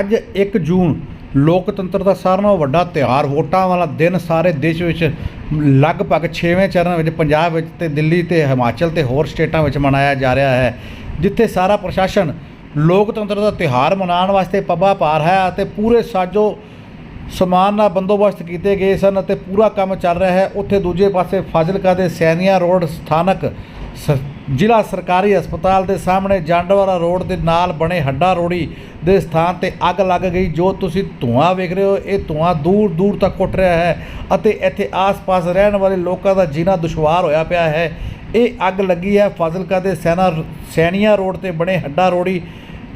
ਅੱਜ 1 ਜੂਨ, ਲੋਕਤੰਤਰ ਦਾ ਸਾਰਿਆਂ ਨਾਲੋਂ ਵੱਡਾ ਤਿਉਹਾਰ, ਵੋਟਾਂ ਵਾਲਾ ਦਿਨ ਸਾਰੇ ਦੇਸ਼ ਵਿੱਚ ਲਗਭਗ 6ਵੇਂ ਚਰਨ ਵਿੱਚ, ਪੰਜਾਬ ਵਿੱਚ ਤੇ ਦਿੱਲੀ ਤੇ ਹਿਮਾਚਲ ਤੇ ਹੋਰ ਸਟੇਟਾਂ ਵਿੱਚ ਮਨਾਇਆ ਜਾ ਰਿਹਾ ਹੈ, ਜਿੱਥੇ ਸਾਰਾ ਪ੍ਰਸ਼ਾਸਨ ਲੋਕਤੰਤਰ ਦਾ ਤਿਉਹਾਰ ਮਨਾਉਣ ਵਾਸਤੇ ਪੱਬਾ ਪਾਰ ਹੈ ਅਤੇ ਪੂਰੇ ਸਾਜੋ ਸਮਾਨ ਨਾਲ ਬੰਦੋਬਸਤ ਕੀਤੇ ਗਏ ਸਨ ਅਤੇ ਪੂਰਾ ਕੰਮ ਚੱਲ ਰਿਹਾ ਹੈ। ਉੱਥੇ ਦੂਜੇ ਪਾਸੇ ਫਾਜ਼ਿਲਕਾ ਦੇ ਸੈਨੀਆ ਰੋਡ ਸਥਾਨਕ ਸ- ਜ਼ਿਲ੍ਹਾ ਸਰਕਾਰੀ ਹਸਪਤਾਲ ਦੇ ਸਾਹਮਣੇ ਜੰਡਵਾਰਾ ਰੋਡ ਦੇ ਨਾਲ ਬਣੇ ਹੱਡਾ ਰੋੜੀ ਦੇ ਸਥਾਨ ਤੇ ਅੱਗ ਲੱਗ ਗਈ, ਜੋ ਤੁਸੀਂ ਧੂਆਂ ਵੇਖ ਰਹੇ ਹੋ, ਇਹ ਧੂਆਂ ਦੂਰ ਦੂਰ ਤੱਕ ਉੱਠ ਰਿਹਾ ਹੈ ਅਤੇ ਇੱਥੇ ਆਸ-ਪਾਸ ਰਹਿਣ ਵਾਲੇ ਲੋਕਾਂ ਦਾ ਜੀਣਾ ਦੁਸ਼ਵਾਰ ਹੋਇਆ ਪਿਆ ਹੈ। ਇਹ ਅੱਗ ਲੱਗੀ ਹੈ। ਫਾਜ਼ਿਲਕਾ ਦੇ ਸੈਨਾ ਸੈਣੀਆਂ ਰੋਡ ਤੇ ਬਣੇ ਹੱਡਾ ਰੋੜੀ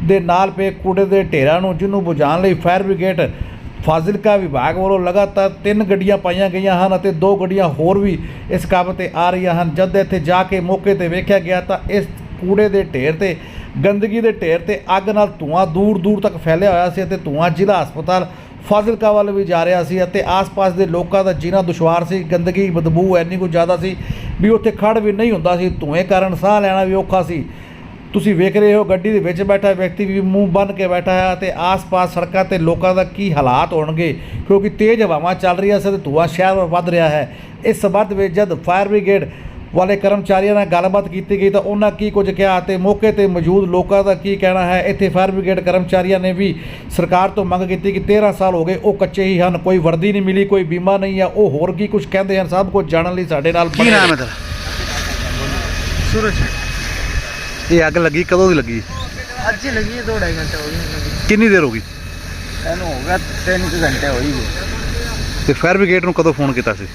ਦੇ ਨਾਲ ਪਏ ਕੂੜੇ ਦੇ ਢੇਰਾਂ ਨੂੰ, ਜਿਹਨੂੰ ਬੁਝਾਉਣ ਲਈ ਫਾਇਰ ਬ੍ਰਿਗੇਡ ਫਾਜ਼ਿਲਕਾ ਵਿਭਾਗ ਵੱਲੋਂ ਲਗਾਤਾਰ ਤਿੰਨ ਗੱਡੀਆਂ ਪਾਈਆਂ ਗਈਆਂ ਹਨ ਅਤੇ ਦੋ ਗੱਡੀਆਂ ਹੋਰ ਵੀ ਇਸ ਕੰਮ ਤੇ ਆ ਰਹੀਆਂ ਹਨ। ਜਦ ਇੱਥੇ ਜਾ ਕੇ ਮੌਕੇ ਤੇ ਵੇਖਿਆ ਗਿਆ ਤਾਂ ਇਸ ਕੂੜੇ ਦੇ ਢੇਰ ਤੇ, ਗੰਦਗੀ ਦੇ ਢੇਰ ਤੇ ਅੱਗ ਨਾਲ ਧੂਆਂ ਦੂਰ ਦੂਰ ਤੱਕ ਫੈਲਿਆ ਹੋਇਆ ਸੀ ਅਤੇ ਧੂਆਂ ਜ਼ਿਲ੍ਹਾ ਹਸਪਤਾਲ ਫਾਜ਼ਿਲਕਾ ਵੱਲ ਵੀ ਜਾ ਰਿਹਾ ਸੀ ਅਤੇ ਆਸ-ਪਾਸ ਦੇ ਲੋਕਾਂ ਦਾ ਜੀਣਾ ਦੁਸ਼ਵਾਰ ਸੀ, ਗੰਦਗੀ, ਬਦਬੂ ਇੰਨੀ ਕੁ ਜ਼ਿਆਦਾ ਸੀ ਵੀ ਉੱਥੇ ਖੜ ਵੀ ਨਹੀਂ ਹੁੰਦਾ ਸੀ। ਧੂਏ ਕਾਰਨ ਸਾਹ ਲੈਣਾ ਵੀ ਔਖਾ ਸੀ। ਤੁਸੀਂ ਵੇਖ ਰਹੇ ਹੋ ਗੱਡੀ ਦੇ ਵਿੱਚ ਬੈਠਾ ਵਿਅਕਤੀ ਵੀ ਮੂੰਹ ਬੰਨ ਕੇ ਬੈਠਾ ਹੈ ਤੇ ਆਸ-ਪਾਸ ਸੜਕਾਂ ਤੇ ਲੋਕਾਂ ਦਾ ਕੀ ਹਾਲਾਤ ਹੋਣਗੇ? ਕਿਉਂਕਿ ਤੇਜ਼ ਹਵਾਵਾਂ ਚੱਲ ਰਹੀਆਂ ਸਨ ਤੇ ਧੂਆ ਸ਼ਹਿਰ ਵਿੱਚ ਵੱਧ ਰਿਹਾ ਹੈ। ਇਸ ਸਬੰਧ ਵਿੱਚ ਜਦ ਫਾਇਰ ਬ੍ਰਿਗੇਡ ਵਾਲੇ ਕਰਮਚਾਰੀਆਂ ਨਾਲ ਗੱਲਬਾਤ ਕੀਤੀ ਗਈ ਤਾਂ ਉਹਨਾਂ ਕੀ ਕੁਝ ਕਿਹਾ ਅਤੇ ਮੌਕੇ ਤੇ ਮੌਜੂਦ ਲੋਕਾਂ ਦਾ ਕੀ ਕਹਿਣਾ ਹੈ? ਇੱਥੇ ਫਾਇਰ ਬ੍ਰਿਗੇਡ ਕਰਮਚਾਰੀਆਂ ਨੇ ਵੀ ਸਰਕਾਰ ਤੋਂ ਮੰਗ ਕੀਤੀ ਕਿ 13 ਸਾਲ ਹੋ ਗਏ ਉਹ ਕੱਚੇ ਹੀ ਹਨ ਕੋਈ ਵਰਦੀ ਨਹੀਂ ਮਿਲੀ ਕੋਈ ਬੀਮਾ ਨਹੀਂ ਆ ਉਹ ਹੋਰ ਕੀ ਕੁਝ ਕਹਿੰਦੇ ਹਨ? ਸਭ ਕੁਝ ਜਾਣਨ ਲਈ ਸਾਡੇ ਨਾਲ ਕੀ ਸੂਰਜ। ਇਹ ਅੱਗ ਲੱਗੀ ਕਦੋਂ ਦੀ ਲੱਗੀ? ਅੱਜ ਲੱਗੀ ਹੈ 2.5 ਘੰਟੇ ਹੋ ਗਏ ਕਿੰਨੀ ਦੇਰ ਹੋ ਗਈ? ਇਹਨੂੰ ਹੋ ਗਿਆ 3 ਘੰਟੇ ਹੋਈ ਗਏ। ਤੇ ਫਾਇਰ ਬ੍ਰਿਗੇਡ ਨੂੰ ਕਦੋਂ ਫੋਨ ਕੀਤਾ ਸੀ?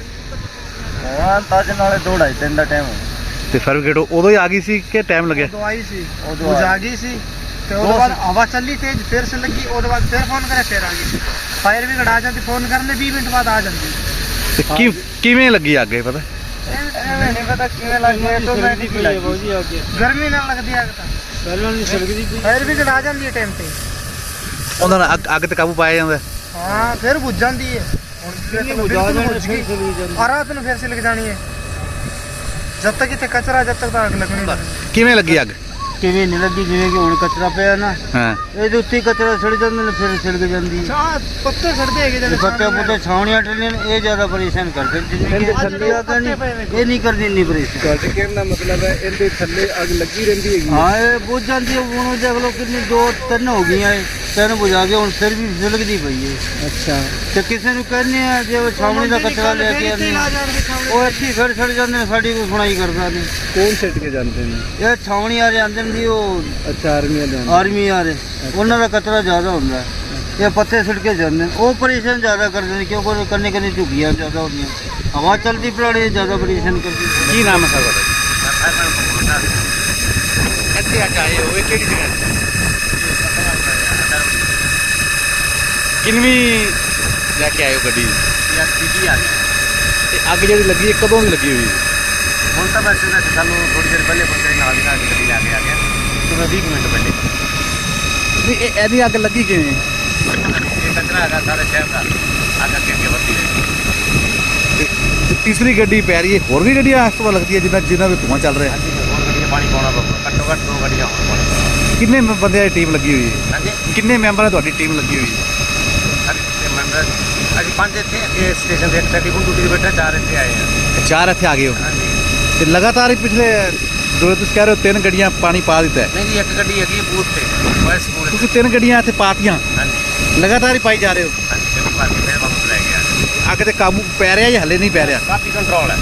ਹਾਂ ਤਾਂ ਅੱਜ ਨਾਲੇ 2.5 ਦਿਨ ਦਾ ਟਾਈਮ ਹੋ ਗਿਆ। ਤੇ ਫਾਇਰ ਬ੍ਰਿਗੇਡ ਉਦੋਂ ਹੀ ਆ ਗਈ ਸੀ ਕਿ ਟਾਈਮ ਲੱਗਿਆ? ਉਦੋਂ ਆਈ ਸੀ ਉਦੋਂ ਆ ਗਈ ਸੀ। ਤੇ ਉਹਦੇ ਬਾਅਦ ਹਵਾ ਚੱਲੀ ਤੇਜ਼ ਫਿਰ ਸੇ ਲੱਗੀ ਉਹਦੇ ਬਾਅਦ ਫਿਰ ਫੋਨ ਕਰੇ ਫਿਰ ਆ ਗਈ। ਫਾਇਰ ਵੀ ਆ ਜਾਂਦੀ ਫੋਨ ਕਰਨ ਦੇ 20 ਮਿੰਟ ਬਾਅਦ ਆ ਜਾਂਦੀ। ਤੇ ਕਿਵੇਂ ਲੱਗੀ ਅੱਗ ਪਤਾ? ਨਹੀਂ ਪਤਾ ਕਿਵੇਂ ਲੱਗ ਗਿਆ ਆਟੋਮੈਟਿਕ ਲੱਗੀ ਗਰਮੀ ਨਾਲ ਲੱਗਦੀ ਅੱਗ ਤਾਂ। ਪਹਿਲਾਂ ਨਹੀਂ ਸੜਕਦੀ ਫਾਇਰ ਵੀ ਆ ਜਾਂਦੀ ਹੈ ਟਾਈਮ ਤੇ। ਉਹਨਾਂ ਨਾਲ ਅੱਗ- ਅੱਗ ਤੇ ਕਾਬੂ ਪਾਇਆ ਜਾਂਦਾ। ਹਾਂ ਫਿਰ ਬੁੱਝ ਜਾਂਦੀ ਹੈ। ਹੁਣ ਬਿਲਕੁਲ ਬੁੱਝ ਗਈ ਔਰ ਰਾਤ ਨੂੰ ਫਿਰ ਜਾਣੀ ਹੈ। ਜਦ ਤੱਕ ਇੱਥੇ ਕਚਰਾ ਜਦ ਤੱਕ ਤਾਂ ਅੱਗ ਲੱਗਣੀ ਨਹੀਂ। ਕਿਵੇਂ ਲੱਗੀ ਅੱਗ? ਕਿਵੇਂ ਨਹੀਂ ਲੱਗੀ ਜਿਵੇਂ ਕਿ ਹੁਣ ਕਚਰਾ ਪਿਆ ਨਾ ਹਾਂ। ਇਹਦੇ ਉੱਤੇ ਹੀ ਕਚਰਾ ਸੜ ਜਾਂਦੇ ਨੇ ਫਿਰ ਛਿੜਕ ਜਾਂਦੀ। ਹੈ ਚਾਹ ਪੱਤੇ ਛੱਡਦੇ ਹੈਗੇ ਜਿਹੜੇ ਪੱਤੇ ਪੁੱਤੇ ਛਾਉਣੀਆਂ ਟੱਲੇ ਨੇ ਇਹ ਜ਼ਿਆਦਾ ਪਰੇਸ਼ਾਨ ਕਰਦੇ ਨੇ ਜਿਵੇਂ ਕਿ ਥੱਲੇ ਆ ਕੇ ਨਹੀਂ ਇਹ ਨਹੀਂ ਕਰਦੀ ਇੰਨੀ ਪਰੇਸ਼ਾਨ। ਤੁਹਾਡੇ ਕਹਿਣ ਦਾ ਮਤਲਬ ਹੈ ਇਹਦੇ ਥੱਲੇ ਅੱਗ ਲੱਗੀ ਰਹਿੰਦੀ ਹੈਗੀ। ਹਾਂ ਇਹ ਬੁੱਝ ਜਾਂਦੀ ਹੈ ਹੁਣ ਦੇਖ ਲਓ ਕਿੰਨੀ ਦੋ ਤਿੰਨ ਹੋ ਗਈਆਂ ਇਹ। ਤਿੰਨ ਬੁਝਾ ਕੇ ਹੁਣ ਫਿਰ ਵੀ ਜ਼ਿਲਕਦੀ ਪਈ ਹੈ ਅੱਛਾ। ਤੇ ਕਿਸੇ ਨੂੰ ਕਹਿੰਦੇ ਆ ਜੇ ਉਹ ਛਾਉਣੀ ਦਾ ਕਚਰਾ ਲੈ ਕੇ ਆਉਂਦੇ ਉਹ ਇੱਥੇ ਫਿਰ ਛੱਡ ਜਾਂਦੇ ਨੇ ਸਾਡੀ ਕੋਈ ਸੁਣਾਈ ਕਰਦਾ ਨਹੀਂ। ਕੌਣ ਛੱਡ ਕੇ ਜਾਂਦੇ ਨੇ? ਇਹ ਛਾਉਣੀ ਆ ਜਾਂਦੇ ਨੇ ਜੀ ਉਹ ਅੱਛਾ ਆਰਮੀ ਆ ਰਹੇ ਉਹਨਾਂ ਦਾ ਕਚਰਾ ਜ਼ਿਆਦਾ ਹੁੰਦਾ। ਹੈ। ਇਹ ਪੱਤੇ ਛਿੜ ਕੇ ਜਾਂਦੇ ਨੇ। ਉਹ ਪਰੇਸ਼ਾਨ ਜ਼ਿਆਦਾ ਕਰਦੇ ਨੇ ਕਿਉਂਕਿ ਕੰਨੇ ਕੰਨੇ ਝੁਕੀਆਂ ਜ਼ਿਆਦਾ ਹੁੰਦੀਆਂ। ਹਵਾ ਚਲਦੀ ਪੁਰਾਣੀ ਜ਼ਿਆਦਾ ਪਰੇਸ਼ਾਨ ਕਰਦੀ ਕੀ ਨਾਮ ਹੈ ਤੁਹਾਡਾ? ਇੱਥੇ ਅੱਜ ਆਏ ਹੋ ਇਹ ਕਿਹੜੀ ਜਗ੍ਹਾ? ਕਿੰਨਵੀਂ ਲੈ ਕੇ ਹੋ ਗੱਡੀ? ਯਾਰ ਕਿਹਦੀ ਆ ਤੇ ਅੱਗ ਜਿਹੜੀ ਲੱਗੀ ਹੈ ਕਦੋਂ ਦੀ ਲੱਗੀ ਹੋਈ? ਹੈ ਹੁਣ ਤਾਂ ਬਸ ਇਹਦਾ ਸਾਨੂੰ ਥੋੜੀ ਦੇਰ ਪਹਿਲੇ ਬੰਦੇ ਨਾਲ ਦੀ ਨਾਲ ਗੱਡੀ ਲਾ ਕੇ ਆ ਗਿਆ ਤੇ ਮੈਂ 20 ਕੁ ਮਿੰਟ ਪਹਿਲੇ। ਨਹੀਂ ਇਹ ਇਹਦੀ ਅੱਗ ਲੱਗੀ ਕਿਵੇਂ? ਇਹ ਕਚਰਾ ਹੈਗਾ ਸਾਰੇ ਸ਼ਹਿਰ ਦਾ। ਅੱਗ ਅੱਗੇ ਅੱਗੇ ਵੱਧਦੀ ਹੈ ਤੇ ਤੇ ਤੀਸਰੀ ਗੱਡੀ ਪੈ ਰਹੀ ਹੈ। ਹੋਰ ਵੀ ਗੱਡੀਆਂ ਇਸ ਤੋਂ ਬਾਅਦ ਲੱਗਦੀਆਂ ਜਿਨ੍ਹਾਂ ਜਿਨ੍ਹਾਂ ਵਿੱਚ ਧੂੰਆਂ ਚੱਲ ਰਿਹਾ? ਹਾਂਜੀ ਹੋਰ ਗੱਡੀਆਂ ਪਾਣੀ ਪਾਉਣਾ ਪਊਗਾ। ਘੱਟੋ ਘੱਟ ਦੋ ਗੱਡੀਆਂ ਹੋਰ ਕਿੰਨੇ ਬੰਦਿਆਂ ਦੀ ਟੀਮ ਲੱਗੀ ਹੋਈ ਹੈ? ਹਾਂਜੀ। ਕਿੰਨੇ ਮੈਂਬਰਾਂ ਦੀ ਤੁਹਾਡੀ ਟੀਮ ਲੱਗੀ ਹੋਈ ਹੈ? ਤੇ ਅਸੀਂ ਪੰਜ ਇੱਥੇ ਅੱਗੇ ਸਟੇਸ਼ਨ ਦੇ ਟੈਲੀਫੋਨ ਡਿਊਟੀ ਤੇ ਬੈਠਾ ਚਾਰ ਇੱਥੇ ਆਏ ਆ ਤੇ ਚਾਰ ਇੱਥੇ ਆ ਗਏ ਹੋ? ਹਾਂਜੀ। ਤੇ ਲਗਾਤਾਰ ਹੀ ਪਿਛਲੇ ਜੋ ਤੁਸੀਂ ਕਹਿ ਰਹੇ ਹੋ ਤਿੰਨ ਗੱਡੀਆਂ ਪਾਣੀ ਪਾ ਦਿੱਤਾ ਹੈ। ਨਹੀਂ ਜੀ ਇੱਕ ਗੱਡੀ ਹੈਗੀ ਬੂਥ ਤੇ ਵਾਇਸ ਸਕੂਲ ਤੁਸੀਂ ਤਿੰਨ ਗੱਡੀਆਂ ਇੱਥੇ ਪਾਤੀਆਂ। ਹਾਂਜੀ। ਲਗਾਤਾਰ ਹੀ ਪਾਈ ਜਾ ਰਹੇ ਹੋ? ਹਾਂਜੀ ਤੇ ਬਾਕੀ ਫਿਰ ਵਾਪਸ ਲੈ ਗਿਆ। ਅੱਗ ਤੇ ਕਾਬੂ ਪੈ ਰਿਹਾ ਜਾਂ ਹਲੇ ਨਹੀਂ ਪੈ ਰਿਹਾ? ਕਾਫੀ ਕੰਟਰੋਲ ਹੈ।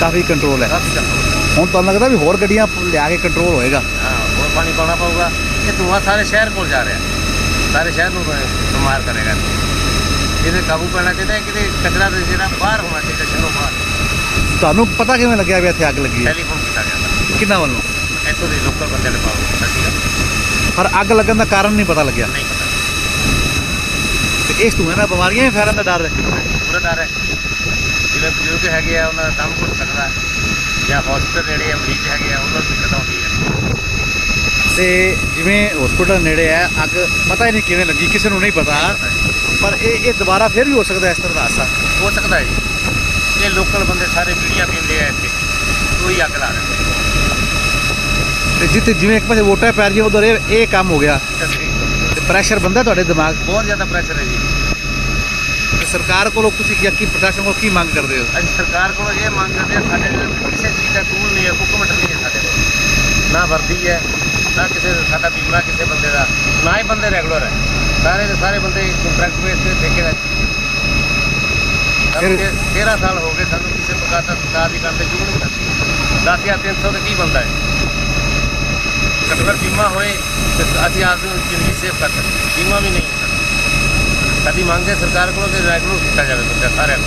ਕਾਫੀ ਕੰਟਰੋਲ ਹੈ। ਕਾਫੀ ਕੰਟਰੋਲ ਹੁਣ ਤੁਹਾਨੂੰ ਲੱਗਦਾ ਵੀ ਹੋਰ ਗੱਡੀਆਂ ਲਿਆ ਕੇ ਕੰਟਰੋਲ ਹੋਏਗਾ? ਹਾਂ ਹੋਰ ਪਾਣੀ ਪਾਉਣਾ ਪਊਗਾ। ਇਹ ਧੂਆ ਸਾਰੇ ਸ਼ਹਿਰ ਕੋਲ ਜਾ ਰਿਹਾ। ਸਾਰੇ ਸ਼ਹਿਰ ਨੂੰ ਬਿਮਾਰ ਕਰੇਗਾ। ਇਹਦੇ ਕਾਬੂ ਪੈਣਾ ਚਾਹੀਦਾ ਹੈ ਕਿਤੇ ਕਚਰਾ ਤੇ ਜਿਹੜਾ ਬਾਹਰ ਹੋਣਾ ਚਾਹੀਦਾ ਸ਼ਹਿਰੋਂ ਬਾਹਰ। ਤੁਹਾਨੂੰ ਪਤਾ ਕਿਵੇਂ ਲੱਗਿਆ ਵੀ ਇੱਥੇ ਅੱਗ ਲੱਗੀ ਹੈ? ਟੈਲੀਫੋਨ ਕੀਤਾ ਗਿਆ। ਕਿੰਨਾ ਵੱਲੋਂ? ਇੱਥੋਂ ਦੇ ਲੋਕਲ ਬੰਦੇ ਨੇ ਪਾਉ ਸੱਚੀ ਪਰ ਅੱਗ ਲੱਗਣ ਦਾ ਕਾਰਨ ਨਹੀਂ ਪਤਾ ਲੱਗਿਆ। ਨਹੀਂ ਪਤਾ। ਤੇ ਇਸ ਧੂਏ ਨਾਲ ਬਿਮਾਰੀਆਂ ਵੀ ਫੈਲਣ ਦਾ ਡਰ ਹੈ। ਪੂਰਾ ਡਰ ਹੈ। ਜਿਵੇਂ ਬਜ਼ੁਰਗ ਹੈਗੇ ਆ ਉਹਨਾਂ ਦਾ ਦਮ ਘੁੱਟ ਸਕਦਾ ਹੈ। ਜਾਂ ਹਸਪੀਟਲ ਜਿਹੜੇ ਆ ਮਰੀਜ਼ ਹੈਗੇ ਆ ਉਹਨਾਂ ਨੂੰ ਦਿੱਕਤ ਆਉਂਦੀ ਹੈ। ਤੇ ਜਿਵੇਂ ਹਸਪੀਟਲ ਨੇੜੇ ਹੈ ਅੱਗ ਪਤਾ ਹੀ ਨਹੀਂ ਕਿਵੇਂ ਲੱਗੀ ਕਿਸੇ ਨੂੰ ਨਹੀਂ ਪਤਾ। ਪਰ ਇਹ ਇਹ ਦੁਬਾਰਾ ਫਿਰ ਵੀ ਹੋ ਸਕਦਾ ਇਸ ਤਰ੍ਹਾਂ ਦਾ ਹਾਦਸਾ? ਹੋ ਸਕਦਾ ਹੈ ਜੀ। ਇਹ ਲੋਕਲ ਬੰਦੇ ਸਾਰੇ ਬੀੜੀਆਂ ਪੀਂਦੇ ਆ ਇੱਥੇ। ਕੋਈ ਅੱਗ ਲਾ ਦਿੰਦੇ ਤੇ ਜਿੱਥੇ ਜਿਵੇਂ ਇੱਕ ਪਾਸੇ ਵੋਟਾਂ ਪੈ ਰਹੀਆਂ ਉਧਰ ਇਹ ਇਹ ਕੰਮ ਹੋ ਗਿਆ। ਤਸਵੀਰ ਤੇ ਪ੍ਰੈਸ਼ਰ ਬੰਦਾ ਤੁਹਾਡੇ ਦਿਮਾਗ ਬਹੁਤ ਜ਼ਿਆਦਾ ਪ੍ਰੈਸ਼ਰ ਹੈ ਜੀ। ਤੇ ਸਰਕਾਰ ਕੋਲੋਂ ਤੁਸੀਂ ਕੀ ਕੀ ਪ੍ਰਸ਼ਾਸਨ ਕੋਲ ਕੀ ਮੰਗ ਕਰਦੇ ਹੋ? ਅਸੀਂ ਸਰਕਾਰ ਕੋਲੋਂ ਇਹ ਮੰਗ ਕਰਦੇ ਹਾਂ ਸਾਡੇ ਕੋਲ ਕਿਸੇ ਚੀਜ਼ ਦਾ ਟੂਲ ਨਹੀਂ ਹੈ ਹੁਕਮਟ ਨਹੀਂ ਹੈ ਸਾਡੇ ਕੋਲ। ਨਾ ਵਰਦੀ ਹੈ ਨਾ ਕਿਸੇ ਸਾਡਾ ਬੀਮਾ ਕਿਸੇ ਬੰਦੇ ਦਾ। ਨਾ ਹੀ ਬੰਦੇ ਰੈਗੂਲਰ ਹੈ ਸਾਰੇ ਦੇ ਸਾਰੇ ਬੰਦੇ ਕੰਟਰੈਕਟ ਬੇਸ ਤੇ ਠੇਕੇ ਦਾ। ਫਿਰ 13 ਸਾਲ ਹੋ ਗਏ ਸਾਨੂੰ ਕਿਸੇ ਪ੍ਰਕਾਰ ਦਾ ਸਰਕਾਰ ਦੀ ਕਰਦੇ ਜੁਗ ਨਹੀਂ ਕਰਦੀ। 10300 ਤੇ ਕੀ ਬੰਦਾ ਹੈ? ਘੱਟੋ ਬੀਮਾ ਹੋਏ ਤੇ ਅਸੀਂ ਆਪਦੀ ਜ਼ਿੰਦਗੀ ਸੇਵ ਕਰ ਸਕਦੇ ਬੀਮਾ ਵੀ ਨਹੀਂ। ਸਾਡੀ ਮੰਗ ਹੈ ਸਰਕਾਰ ਕੋਲੋਂ ਕਿ ਰੈਗੂਲਰ ਕੀਤਾ ਜਾਵੇ ਬੰਦਾ ਸਾਰਿਆਂ ਨੂੰ